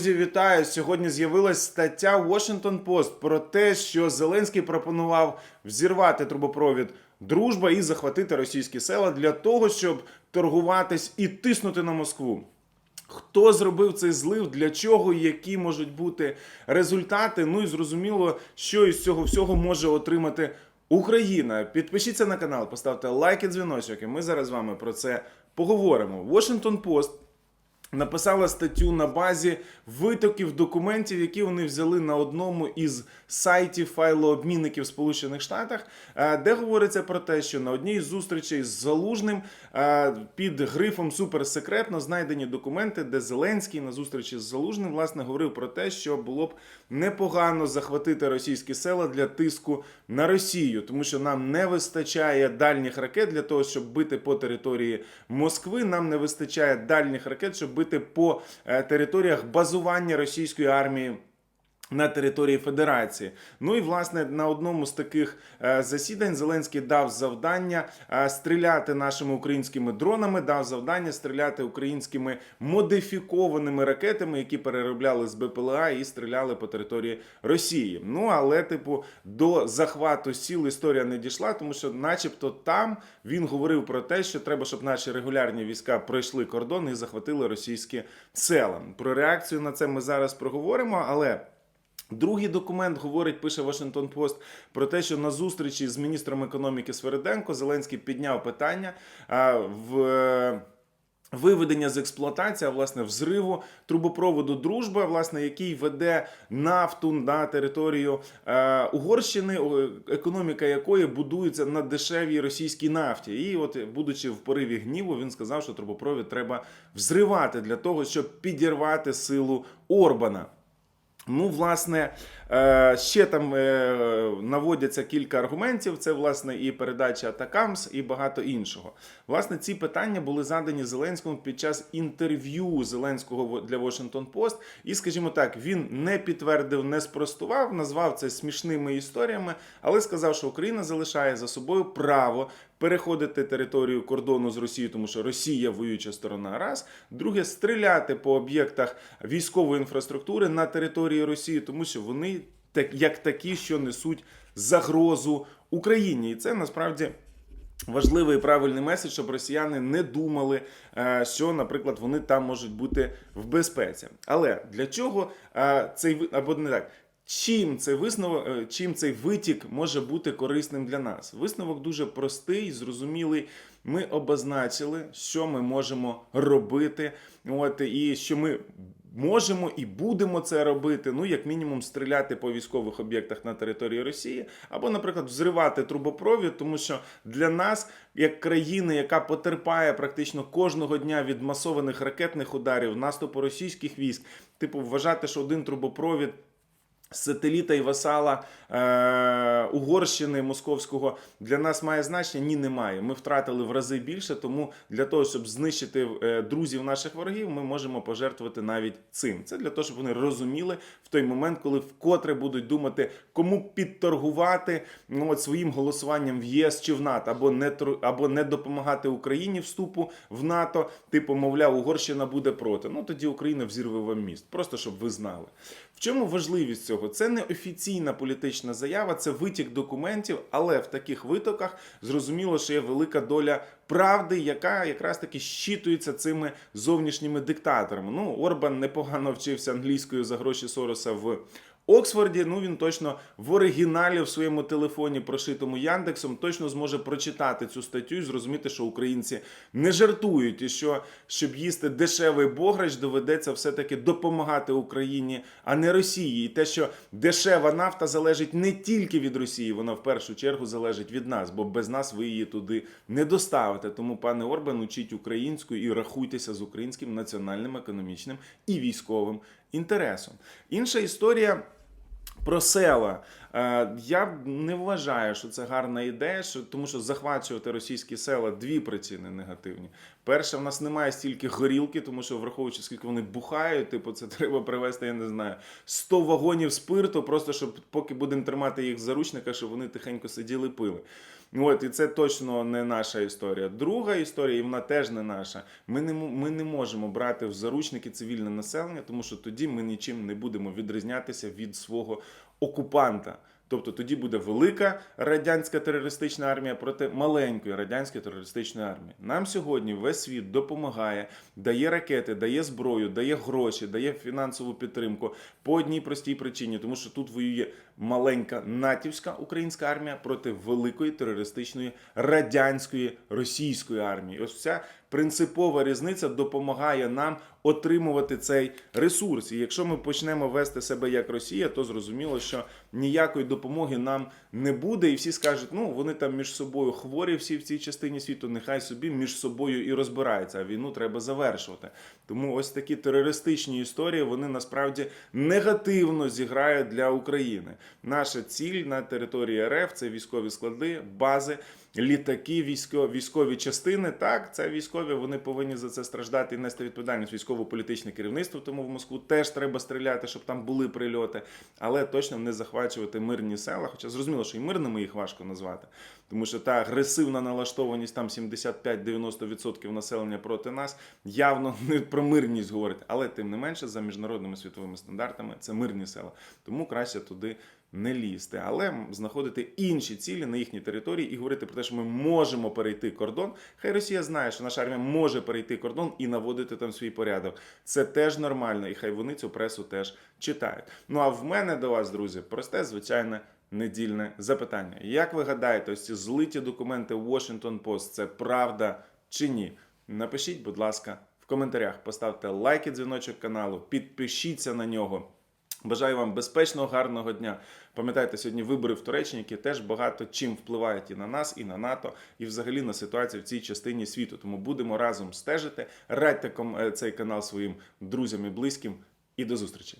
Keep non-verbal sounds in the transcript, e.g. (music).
Друзі, вітаю! Сьогодні з'явилась стаття Washington Post про те, що Зеленський пропонував взірвати трубопровід дружба і захватити російські села для того, щоб торгуватись і тиснути на Москву. Хто зробив цей злив, для чого, які можуть бути результати? Ну і зрозуміло, що із цього всього може отримати Україна. Підпишіться на канал, поставте лайк і дзвіночок, і ми зараз з вами про це поговоримо. Washington Post написала статтю на базі витоків документів, які вони взяли на одному із сайтів файлообмінників в Сполучених Штатах, е, де говориться про те, що на одній з зустрічей з Залужним е, під грифом суперсекретно знайдені документи, де Зеленський на зустрічі з Залужним власне говорив про те, що було б непогано захватити російські села для тиску на Росію, тому що нам не вистачає дальніх ракет для того, щоб бити по території Москви. Нам не вистачає дальніх ракет, щоб бити по е, територіях базування російської армії. На території Федерації, ну і власне на одному з таких е, засідань Зеленський дав завдання е, стріляти нашими українськими дронами, дав завдання стріляти українськими модифікованими ракетами, які переробляли з БПЛА і стріляли по території Росії. Ну але, типу, до захвату сіл історія не дійшла, тому що, начебто, там він говорив про те, що треба, щоб наші регулярні війська пройшли кордон і захватили російські села. Про реакцію на це ми зараз проговоримо, але. Другий документ говорить, пише Washington Post, про те, що на зустрічі з міністром економіки Свериденко Зеленський підняв питання в. е, Виведення з експлуатації, а власне взриву трубопроводу Дружба, власне, який веде нафту на територію е, Угорщини, економіка якої будується на дешевій російській нафті. І, от, будучи в пориві гніву, він сказав, що трубопровід треба взривати для того, щоб підірвати силу Орбана. Ну, власне, е, ще там е, наводяться кілька аргументів. Це, власне, і передача Атакамс, і багато іншого. Власне, ці питання були задані Зеленському під час інтерв'ю Зеленського для Washington Post. І, скажімо так, він не підтвердив, не спростував, назвав це смішними історіями, але сказав, що Україна залишає за собою право переходити територію кордону з Росією, тому що Росія воююча сторона. Раз друге стріляти по об'єктах військової інфраструктури на території Росії, тому що вони так як такі, що несуть загрозу Україні, і це насправді. Важливий і правильний меседж, щоб росіяни не думали, е, що, наприклад, вони там можуть бути в безпеці. Але для чого е, цей або не так? Чим цей висновок, е, чим цей витік може бути корисним для нас? Висновок дуже простий, зрозумілий. Ми обозначили, що ми можемо робити, от і що ми можемо і будемо це робити. Ну, як мінімум, стріляти по військових об'єктах на території Росії, або, наприклад, взривати трубопровід, тому що для нас, як країни, яка потерпає практично кожного дня від масованих ракетних ударів, наступу російських військ, типу, вважати, що один трубопровід. Сателіта і васала е, Угорщини Московського для нас має значення? Ні, немає. Ми втратили в рази більше, тому для того, щоб знищити е, друзів наших ворогів, ми можемо пожертвувати навіть цим. Це для того, щоб вони розуміли в той момент, коли вкотре будуть думати, кому підторгувати ну, от своїм голосуванням в ЄС чи в НАТО, або не або не допомагати Україні вступу в НАТО. Типу, мовляв, Угорщина буде проти. Ну тоді Україна взірве вам міст. Просто щоб ви знали. В чому важливість цього? Це не офіційна політична заява, це витік документів, але в таких витоках зрозуміло, що є велика доля правди, яка якраз таки щитується цими зовнішніми диктаторами. Ну, Орбан непогано вчився англійською за гроші Сороса в. Оксфорді, ну він точно в оригіналі в своєму телефоні, прошитому Яндексом, точно зможе прочитати цю статтю і зрозуміти, що українці не жартують, і що щоб їсти дешевий бограч, доведеться все-таки допомагати Україні, а не Росії. І те, що дешева нафта залежить не тільки від Росії, вона в першу чергу залежить від нас, бо без нас ви її туди не доставите. Тому, пане Орбан, учіть українську і рахуйтеся з українським національним економічним і військовим інтересом. Інша історія. Про села я не вважаю, що це гарна ідея, тому що захвачувати російські села дві причини негативні. Перше, в нас немає стільки горілки, тому що враховуючи скільки вони бухають, типу, це (laughs) треба привезти, я не знаю, 100 вагонів спирту, просто щоб поки будемо тримати їх в заручниках, щоб вони тихенько сиділи пили. От, і це точно не наша історія. Друга історія, і вона теж не наша. Ми не, ми не можемо брати в заручники цивільне населення, тому що тоді ми нічим не будемо відрізнятися від свого окупанта. Тобто тоді буде велика радянська терористична армія проти маленької радянської терористичної армії. Нам сьогодні весь світ допомагає, дає ракети, дає зброю, дає гроші, дає фінансову підтримку по одній простій причині, тому що тут воює маленька натівська українська армія проти великої терористичної радянської російської армії. Ось ця принципова різниця допомагає нам отримувати цей ресурс. І якщо ми почнемо вести себе як Росія, то зрозуміло, що ніякої допомоги нам не буде, і всі скажуть, ну вони там між собою хворі всі в цій частині світу, нехай собі між собою і розбираються. А війну треба завершувати. Тому ось такі терористичні історії вони насправді негативно зіграють для України. Наша ціль на території РФ це військові склади, бази. Літаки, військові, військові частини, так, це військові, вони повинні за це страждати і нести відповідальність військово-політичне керівництво. Тому в Москву теж треба стріляти, щоб там були прильоти, але точно не захвачувати мирні села. Хоча зрозуміло, що і мирними їх важко назвати, тому що та агресивна налаштованість там 75-90% населення проти нас явно не про мирність говорить, але тим не менше за міжнародними світовими стандартами це мирні села. Тому краще туди не лізти, але знаходити інші цілі на їхній території і говорити про те, що ми можемо перейти кордон. Хай Росія знає, що наша армія може перейти кордон і наводити там свій порядок. Це теж нормально, і хай вони цю пресу теж читають. Ну а в мене до вас, друзі, просте, звичайне. Недільне запитання. Як ви гадаєте, ось ці злиті документи Washington Post – це правда чи ні? Напишіть, будь ласка, в коментарях. Поставте лайк і дзвіночок каналу, підпишіться на нього. Бажаю вам безпечного, гарного дня. Пам'ятайте, сьогодні вибори в Туреччині, які теж багато чим впливають і на нас, і на НАТО, і взагалі на ситуацію в цій частині світу. Тому будемо разом стежити. Радьте е, цей канал своїм друзям і близьким. І до зустрічі.